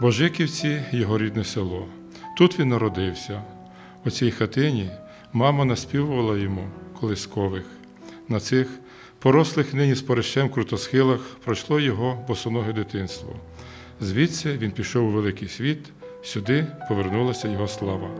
Божиківці його рідне село. Тут він народився. У цій хатині мама наспівувала йому колискових. На цих порослих нині з порещем крутосхилах пройшло його босоноге дитинство. Звідси він пішов у великий світ, сюди повернулася його слава.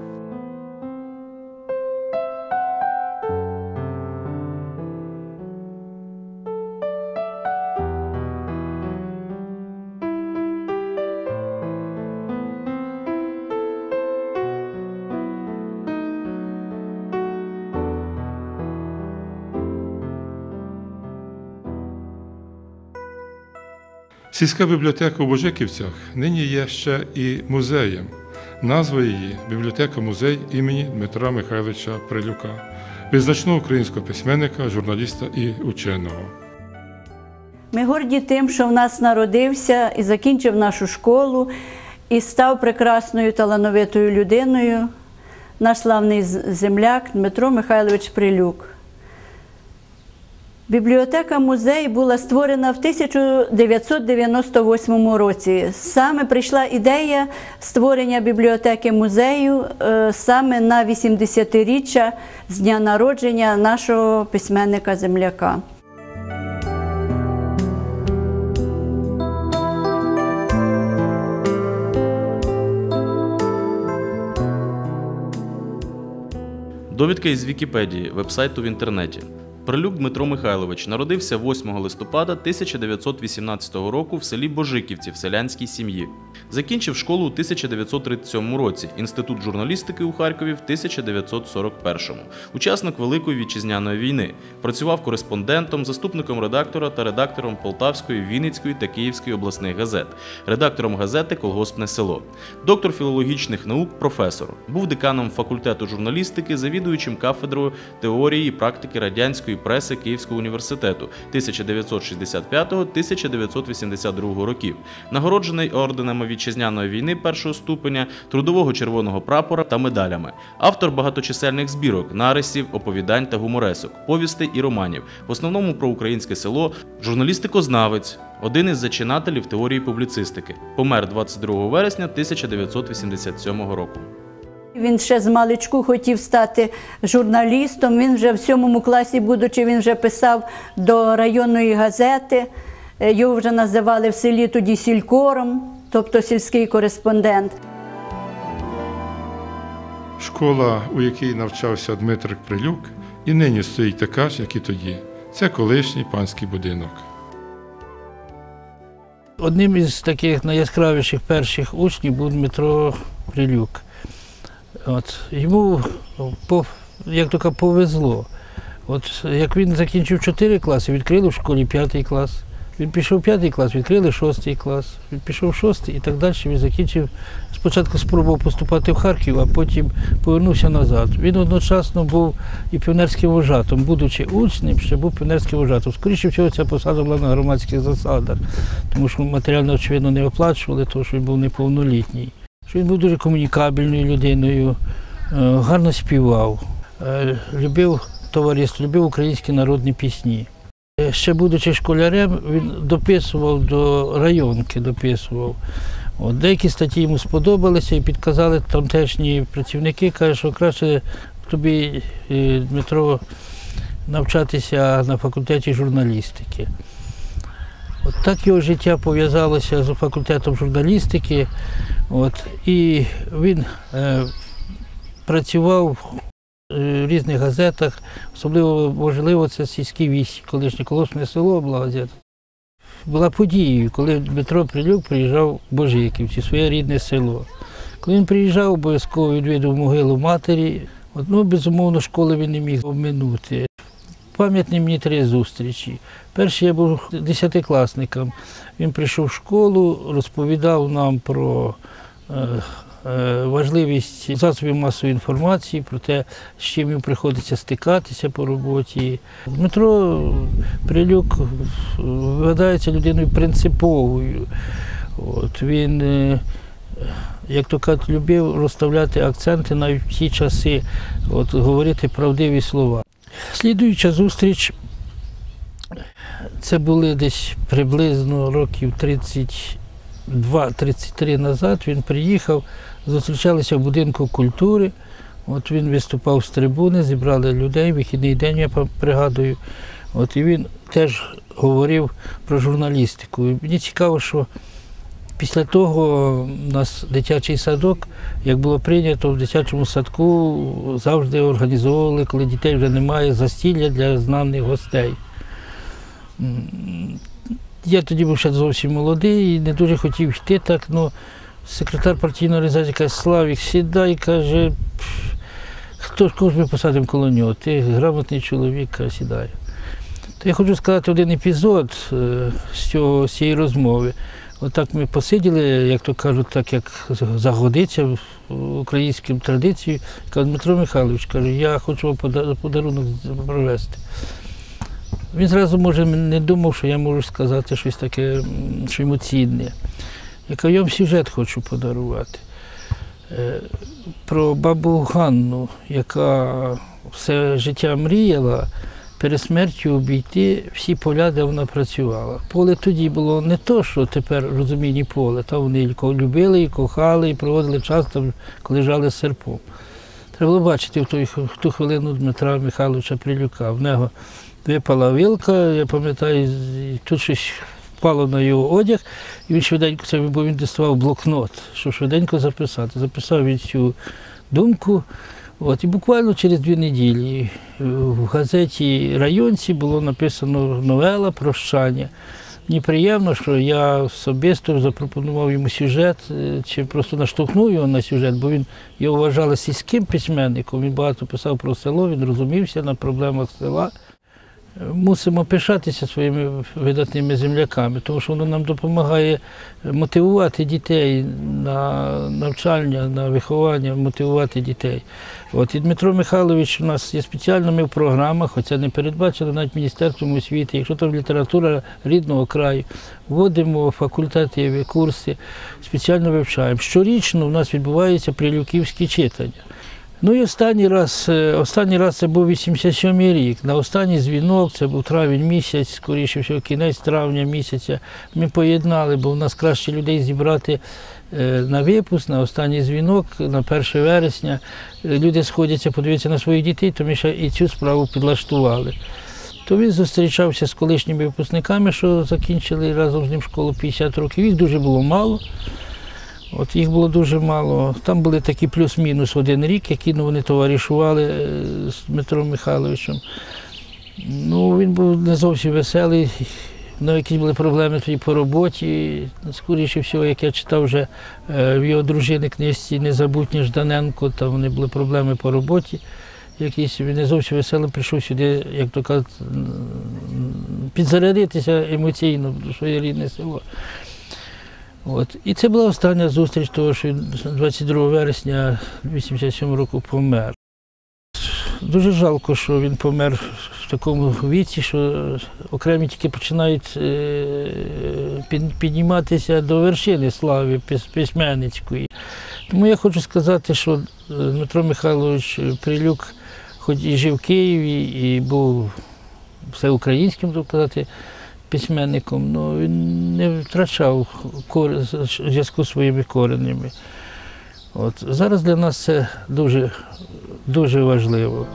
Сільська бібліотека у Божиківцях нині є ще і музеєм. Назва її бібліотека-музей імені Дмитра Михайловича Прилюка, визначного українського письменника, журналіста і ученого. Ми горді тим, що в нас народився і закінчив нашу школу, і став прекрасною талановитою людиною, наш славний земляк Дмитро Михайлович Прилюк. Бібліотека музей була створена в 1998 році. Саме прийшла ідея створення бібліотеки музею е, саме на 80-річчя з дня народження нашого письменника земляка. Довідка із Вікіпедії, вебсайту в інтернеті. Прилюк Дмитро Михайлович народився 8 листопада 1918 року в селі Божиківці в селянській сім'ї. Закінчив школу у 1937 році, інститут журналістики у Харкові в 1941. Учасник Великої вітчизняної війни. Працював кореспондентом, заступником редактора та редактором Полтавської, Вінницької та Київської обласних газет, редактором газети Колгоспне село, доктор філологічних наук, професор. Був деканом факультету журналістики, завідуючим кафедрою теорії і практики радянської преси Київського університету 1965-1982 років, нагороджений орденами вітчизняної війни першого ступеня, трудового червоного прапора та медалями, автор багаточисельних збірок, нарисів, оповідань та гуморесок, повістей і романів, в основному про українське село, журналістикознавець, один із зачинателів теорії публіцистики. Помер 22 вересня 1987 року. Він ще з маличку хотів стати журналістом. Він вже в сьомому класі, будучи, він вже писав до районної газети. Е, Його вже називали в селі тоді сількором, тобто сільський кореспондент. Школа, у якій навчався Дмитрик Прилюк, і нині стоїть така ж, як і тоді. Це колишній панський будинок. Одним із таких найяскравіших перших учнів був Дмитро Прилюк. От, йому як кажуть, повезло. От, як він закінчив 4 класи, відкрили в школі 5 клас. Він пішов 5 клас, відкрили 6 клас. Він пішов в 6 і так далі. Він закінчив. Спочатку спробував поступати в Харків, а потім повернувся назад. Він одночасно був і піонерським вожатом, будучи учнем, ще був піонерським вожатом. Скоріше всього, ця посада була на громадських засадах, тому що матеріально, очевидно, не оплачували, тому що він був неповнолітній. Що він був дуже комунікабельною людиною, е, гарно співав, е, любив товариство, любив українські народні пісні. Е, Ще будучи школярем, він дописував до районки, дописував. От, деякі статті йому сподобалися і підказали тамтешні працівники, кажуть, що краще тобі, Дмитро, навчатися на факультеті журналістики. От так його життя пов'язалося з факультетом журналістики. От, і він е, працював е, в різних газетах, особливо можливо це сільські вісті, колишнє колосне село газета. Була подією, коли Дмитро Прилюк приїжджав в Божиківці, своє рідне село. Коли він приїжджав, обов'язково відвідав могилу матері. От, ну, безумовно, школи він не міг обминути. Пам'ятні мені три зустрічі. Перший я був десятикласником. Він прийшов в школу, розповідав нам про е, е, важливість засобів масової інформації, про те, з чим їм приходиться стикатися по роботі. Дмитро Прилюк виглядається людиною принциповою. От, він, е, як то кажуть, любив розставляти акценти навіть в ті часи, от, говорити правдиві слова. Слідуюча зустріч це були десь приблизно років 2-33 назад він приїхав, зустрічалися в будинку культури. От він виступав з трибуни, зібрали людей, вихідний день, я пригадую. От і він теж говорив про журналістику. І мені цікаво, що після того у нас дитячий садок, як було прийнято в дитячому садку, завжди організовували, коли дітей вже немає, застілля для знаних гостей. Я тоді був ще зовсім молодий і не дуже хотів йти так. Ну, секретар партійної організації каже, Славік, сідай, каже, хто ж кого ми посадимо коло нього? Ти грамотний чоловік, каже, сідай. То я хочу сказати один епізод е, з, цього, з цієї розмови. Отак ми посиділи, як то кажуть, так як загодиться в українським традиціям. Каже, Дмитро Михайлович, каже, я хочу подарунок провести. Він зразу, може, не думав, що я можу сказати щось таке, що йому цінне. Я кажу, я вам сюжет хочу подарувати. Е, Про бабу Ганну, яка все життя мріяла перед смертю обійти всі поля, де вона працювала. Поле тоді було не то, що тепер розумінні поле. Там вони і любили, і кохали, і проводили час там, коли жали з серпом. Треба було бачити в, той, в ту хвилину Дмитра Михайловича Прилюка. В нього випала вилка, я пам'ятаю, тут щось впало на його одяг, і він швиденько це, бо він діставав блокнот, щоб швиденько записати. Записав він цю думку. От, і буквально через дві неділі е, в газеті Районці було написано новела Прощання. Мені приємно, що я особисто запропонував йому сюжет, е, чи просто наштовхнув його на сюжет, бо він його вважали сільським письменником, він багато писав про село, він розумівся на проблемах села. Мусимо пишатися своїми видатними земляками, тому що воно нам допомагає мотивувати дітей на навчання, на виховання, мотивувати дітей. От і Дмитро Михайлович у нас є спеціальними в програмах, хоча не передбачено навіть Міністерством освіти. Якщо там література рідного краю, вводимо факультативи, курси, спеціально вивчаємо. Щорічно у нас відбуваються прилюківські читання. Ну і останній раз, е, останній раз це був 87-й рік. На останній дзвінок, це був травень місяць, скоріше всього, кінець травня місяця. Ми поєднали, бо в нас краще людей зібрати е, на випуск, на останній дзвінок, на 1 вересня. Е, Люди сходяться, подивитися на своїх дітей, то ми ще і цю справу підлаштували. То він зустрічався з колишніми випускниками, що закінчили разом з ним школу 50 років. Їх дуже було мало. От їх було дуже мало. Там були такі плюс-мінус один рік, які ну, вони товаришували е, з Дмитром Михайловичем. Ну, він був не зовсім веселий. Ну, якісь були проблеми тоді по роботі. Скоріше всього, як я читав вже е, в його дружини книжці Незабутні Жданенко, там вони були проблеми по роботі. Якісь він не зовсім веселий прийшов сюди, як то кажуть, підзарядитися емоційно своє рідне село. От. І це була остання зустріч, того, що він 22 вересня 87 року помер. Дуже жалко, що він помер в такому віці, що окремі тільки починають е, підніматися до вершини слави письменницької. Тому я хочу сказати, що е, Дмитро Михайлович Прилюк, хоч і жив в Києві, і був всеукраїнським, так казати, письменником, ну, він не втрачав зв'язку зі своїми коренями. От. Зараз для нас це дуже, дуже важливо.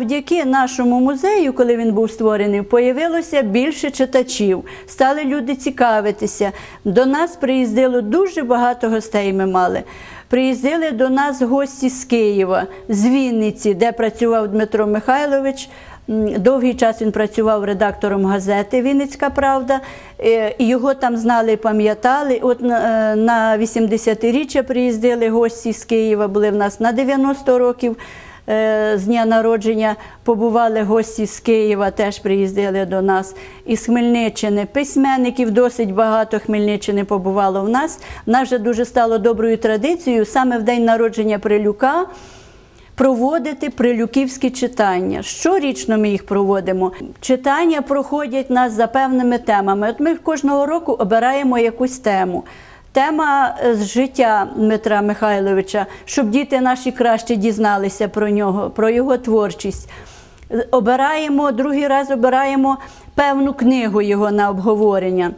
Завдяки нашому музею, коли він був створений, появилося більше читачів. Стали люди цікавитися. До нас приїздило дуже багато гостей. Ми мали. Приїздили до нас гості з Києва, з Вінниці, де працював Дмитро Михайлович. Довгий час він працював редактором газети Вінницька Правда. Е, Його там знали і пам'ятали. От на, е, 80-річчя приїздили гості з Києва, були в нас на 90 років з дня народження. Побували гості з Києва, теж приїздили до нас. Із Хмельниччини. Письменників досить багато Хмельниччини побувало в нас. Нас вже дуже стало доброю традицією саме в день народження Прилюка проводити прилюківські читання. Щорічно ми їх проводимо. Читання проходять нас за певними темами. От ми кожного року обираємо якусь тему. Тема е, з життя Дмитра Михайловича, щоб діти наші краще дізналися про нього, про його творчість. Обираємо, другий раз обираємо певну книгу його на обговорення.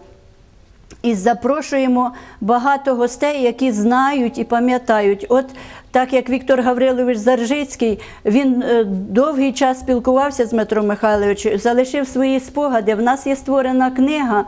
І запрошуємо багато гостей, які знають і пам'ятають. От так як Віктор Гаврилович Заржицький, він е, довгий час спілкувався з Дмитром Михайловичем, залишив свої спогади. В нас є створена книга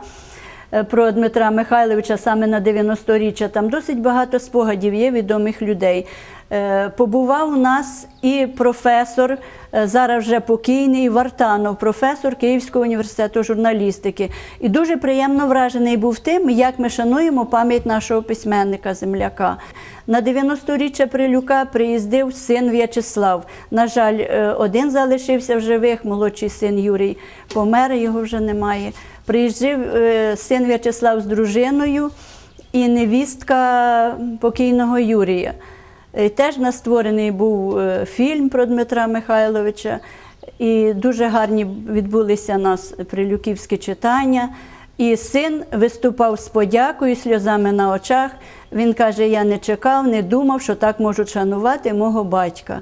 про Дмитра Михайловича саме на 90-річчя. Там досить багато спогадів є відомих людей. Е, Побував у нас і професор, е, зараз вже покійний Вартанов, професор Київського університету журналістики. І дуже приємно вражений був тим, як ми шануємо пам'ять нашого письменника, земляка. На 90-річчя Прилюка приїздив син В'ячеслав. На жаль, е, один залишився в живих, молодший син Юрій помер, його вже немає. Приїжджав е, син В'ячеслав з дружиною і невістка покійного Юрія. Е, Теж в нас створений був е, фільм про Дмитра Михайловича, і дуже гарні відбулися у нас прилюківські читання. І син виступав з подякою, сльозами на очах. Він каже: Я не чекав, не думав, що так можуть шанувати мого батька.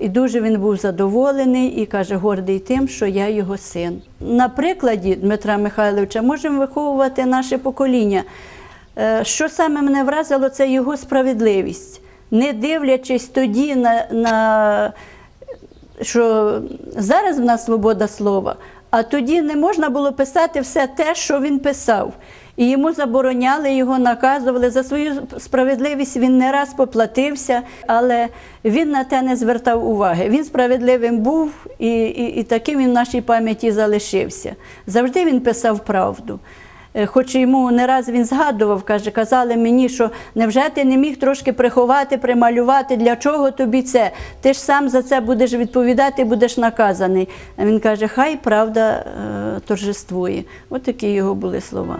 І дуже він був задоволений і каже, гордий тим, що я його син. На прикладі Дмитра Михайловича можемо виховувати наше покоління. Е, Що саме мене вразило, це його справедливість. Не дивлячись тоді на, на що зараз в нас свобода слова, а тоді не можна було писати все те, що він писав. І йому забороняли, його наказували. За свою справедливість він не раз поплатився, але він на те не звертав уваги. Він справедливим був і, і, і таким він в нашій пам'яті залишився. Завжди він писав правду. Е, Хоч йому не раз він згадував, каже, казали мені, що невже ти не міг трошки приховати, прималювати, для чого тобі це? Ти ж сам за це будеш відповідати, будеш наказаний. А він каже, хай правда е, торжествує. От такі його були слова.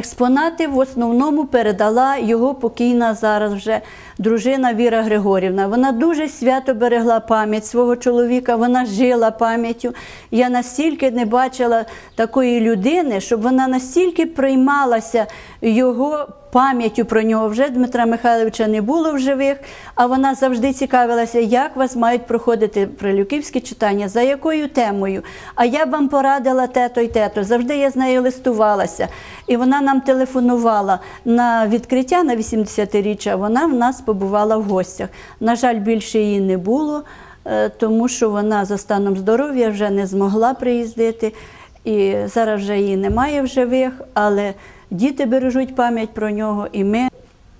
Експонати в основному передала його покійна зараз вже дружина Віра Григорівна. Вона дуже свято берегла пам'ять свого чоловіка, вона жила пам'яттю. Я настільки не бачила такої людини, щоб вона настільки приймалася його пам'яттю про нього. Вже Дмитра Михайловича не було в живих, а вона завжди цікавилася, як вас мають проходити прилюківські читання, за якою темою. А я б вам порадила те-то й те-то. Завжди я з нею листувалася. І вона нам телефонувала на відкриття на 80-річчя. Вона в нас побувала в гостях. На жаль, більше її не було, е, тому що вона за станом здоров'я вже не змогла приїздити. І зараз вже її немає в живих, але діти бережуть пам'ять про нього, і ми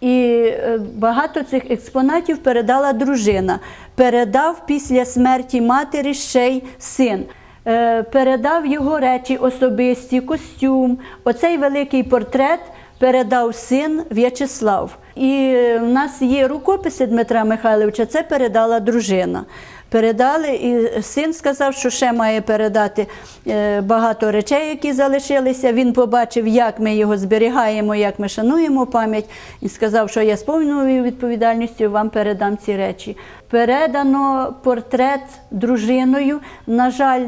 І е, багато цих експонатів передала дружина. Передав після смерті матері ще й син. Е, Передав його речі особисті, костюм. Оцей великий портрет передав син В'ячеслав. І е, в нас є рукописи Дмитра Михайловича, це передала дружина. Передали, і син сказав, що ще має передати е, багато речей, які залишилися. Він побачив, як ми його зберігаємо, як ми шануємо пам'ять, і сказав, що я з повною відповідальністю вам передам ці речі. Передано портрет дружиною. На жаль,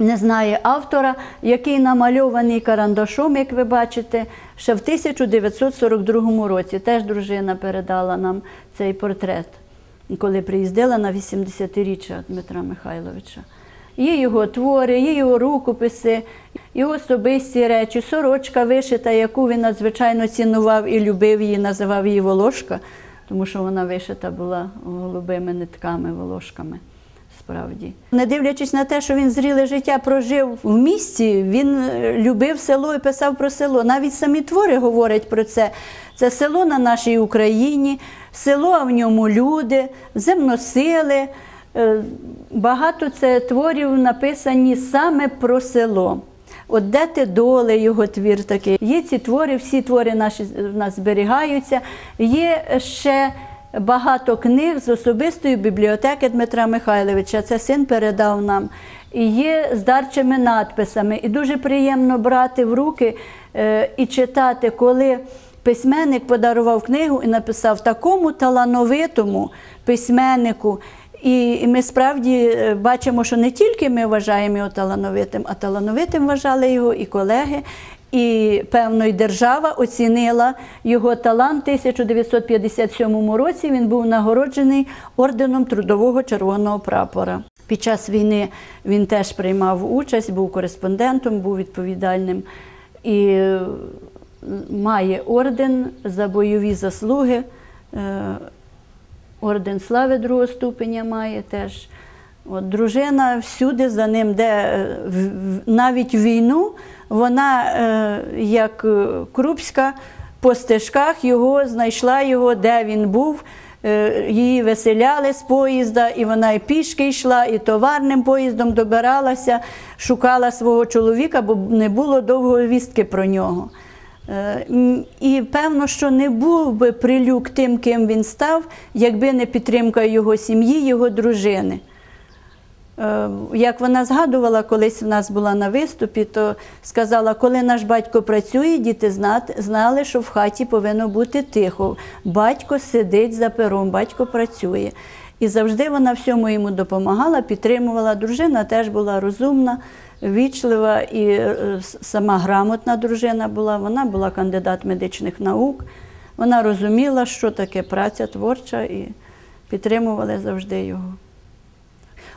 не знає автора, який намальований карандашом, як ви бачите, ще в 1942 році. Теж дружина передала нам цей портрет, коли приїздила на 80-річчя Дмитра Михайловича. Є його твори, є його рукописи, його особисті речі, сорочка вишита, яку він надзвичайно цінував і любив її, називав її Волошка, тому що вона вишита була голубими нитками, волошками. Справді, не дивлячись на те, що він зріле життя прожив в місті, він е, любив село і писав про село. Навіть самі твори говорять про це. Це село на нашій Україні, село, в ньому люди, земносили. Е, Багато це творів написані саме про село. От де ти доле його твір такий. Є ці твори, всі твори наші в нас зберігаються. Є ще багато книг з особистої бібліотеки Дмитра Михайловича. Це син передав нам. І є з дарчими надписами. І дуже приємно брати в руки е, і читати, коли письменник подарував книгу і написав такому талановитому письменнику. І ми справді е, бачимо, що не тільки ми вважаємо його талановитим, а талановитим вважали його і колеги. І певно, і держава оцінила його талант. У 1957 році він був нагороджений орденом Трудового Червоного прапора. Під час війни він теж приймав участь, був кореспондентом, був відповідальним і е, має орден за бойові заслуги. Е, Орден слави другого ступеня має теж. От, дружина всюди за ним, де е, навіть війну, вона, е, як е, Крупська, по стежках його знайшла його, де він був. Е, Її веселяли з поїзда, і вона і пішки йшла, і товарним поїздом добиралася, шукала свого чоловіка, бо не було довгої вістки про нього. І певно, що не був би прилюк тим, ким він став, якби не підтримка його сім'ї, його дружини. Е, Як вона згадувала, колись в нас була на виступі, то сказала, коли наш батько працює, діти знали, що в хаті повинно бути тихо. Батько сидить за пером, батько працює. І завжди вона всьому йому допомагала, підтримувала. Дружина теж була розумна, вічлива і е, сама грамотна дружина була. Вона була кандидат медичних наук. Вона розуміла, що таке праця творча, і підтримували завжди його.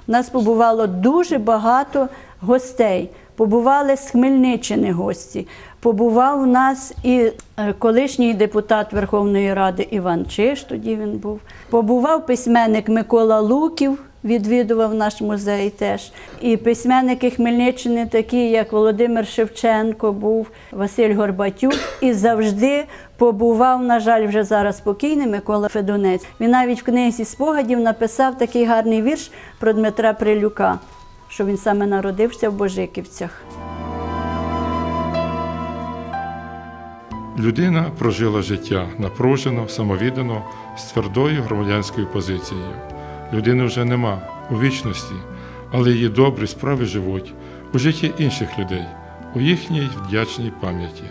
У нас побувало дуже багато гостей. Побували з Хмельниччини гості. Побував у нас і е, колишній депутат Верховної Ради Іван Чиш, тоді він був. Побував письменник Микола Луків, відвідував наш музей теж. І письменники Хмельниччини, такі як Володимир Шевченко, був Василь Горбатюк, і завжди побував, на жаль, вже зараз покійний Микола Федунець. Він навіть в книзі спогадів написав такий гарний вірш про Дмитра Прилюка, що він саме народився в Божиківцях. Людина прожила життя напружено, самовіддано, з твердою громадянською позицією. Людини вже нема у вічності, але її добрі справи живуть у житті інших людей, у їхній вдячній пам'яті.